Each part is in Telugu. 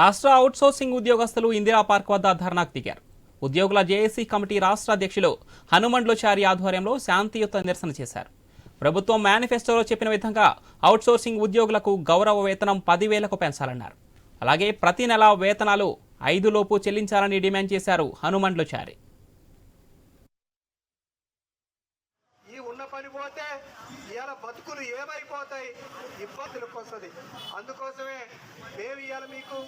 రాష్ట్ర అవుట్సోర్సింగ్ ఉద్యోగస్తులు ఇందిరా పార్క్ వద్ద ధర్నాకు దిగారు. ఉద్యోగుల జేఏసీ కమిటీ రాష్ట్ర అధ్యక్షులు హనుమండ్లోచారి ఆధ్వర్యంలో శాంతియుత నిరసన చేశారు. ప్రభుత్వం మేనిఫెస్టోలో చెప్పిన విధంగా అవుట్సోర్సింగ్ ఉద్యోగులకు గౌరవ వేతనం పదివేలకు పెంచాలన్నారు. అలాగే ప్రతి నెల వేతనాలు ఐదు లోపు చెల్లించాలని డిమాండ్ చేశారు హనుమండ్లోచారి ఈ ఉన్న పని పోతే ఇవాళ బతుకులు ఏమైపోతాయి? ఇబ్బందులకు వస్తుంది. అందుకోసమే మేము ఇవాళ మీకు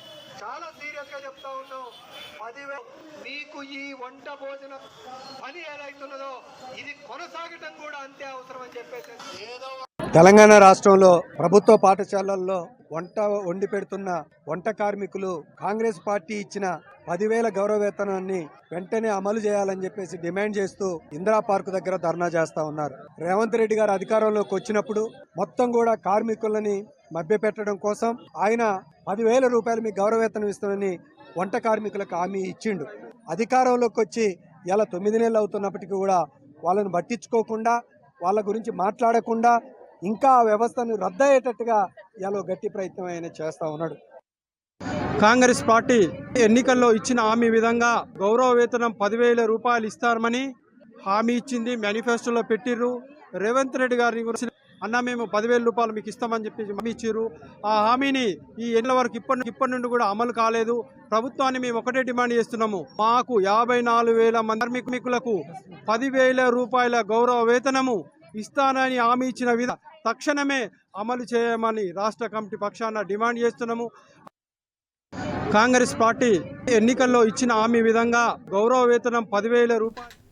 చాలా సీరియస్గా చెప్తా ఉన్నాం. పదివే మీకు ఈ వంట భోజన పని ఏదైతున్నదో ఇది కొనసాగటం కూడా అంతే అవసరం అని చెప్పేసి ఏదో తెలంగాణ రాష్ట్రంలో ప్రభుత్వ పాఠశాలల్లో వంట వండి పెడుతున్న వంట కార్మికులు కాంగ్రెస్ పార్టీ ఇచ్చిన పదివేల గౌరవ వేతనాన్ని వెంటనే అమలు చేయాలని చెప్పేసి డిమాండ్ చేస్తూ ఇందిరా పార్క్ దగ్గర ధర్నా చేస్తా ఉన్నారు. రేవంత్ రెడ్డి గారు అధికారంలోకి వచ్చినప్పుడు మొత్తం కూడా కార్మికులని మభ్యపెట్టడం కోసం ఆయన పదివేల రూపాయలు మీకు గౌరవ వేతనం వంట కార్మికులకు హామీ ఇచ్చిండు. అధికారంలోకి వచ్చి ఇలా తొమ్మిది నెలలు అవుతున్నప్పటికీ కూడా వాళ్ళని పట్టించుకోకుండా వాళ్ళ గురించి మాట్లాడకుండా ఇంకా ఆ వ్యవస్థను రద్దయ్యేటట్టుగా ఇలా గట్టి ప్రయత్నం ఆయన చేస్తూ ఉన్నాడు. కాంగ్రెస్ పార్టీ ఎన్నికల్లో ఇచ్చిన హామీ విధంగా గౌరవ వేతనం పదివేల రూపాయలు ఇస్తామని హామీ ఇచ్చింది మేనిఫెస్టోలో పెట్టిర్రు. రేవంత్ రెడ్డి గారిని గురించి అన్న మేము పదివేల రూపాయలు మీకు ఇస్తామని చెప్పి హామీ ఆ హామీని ఈ ఎన్నికల వరకు ఇప్పటి ఇప్పటి నుండి కూడా అమలు కాలేదు. ప్రభుత్వాన్ని మేము ఒకటే డిమాండ్ చేస్తున్నాము. మాకు యాభై నాలుగు వేల మంది కార్మికులకు పదివేల రూపాయల గౌరవ వేతనము ఇస్తానని హామీ ఇచ్చిన విధ తక్షణమే అమలు చేయమని రాష్ట్ర కమిటీ పక్షాన డిమాండ్ చేస్తున్నాము. కాంగ్రెస్ పార్టీ ఎన్నికల్లో ఇచ్చిన హామీ విధంగా గౌరవ వేతనం పదివేల రూపాయలు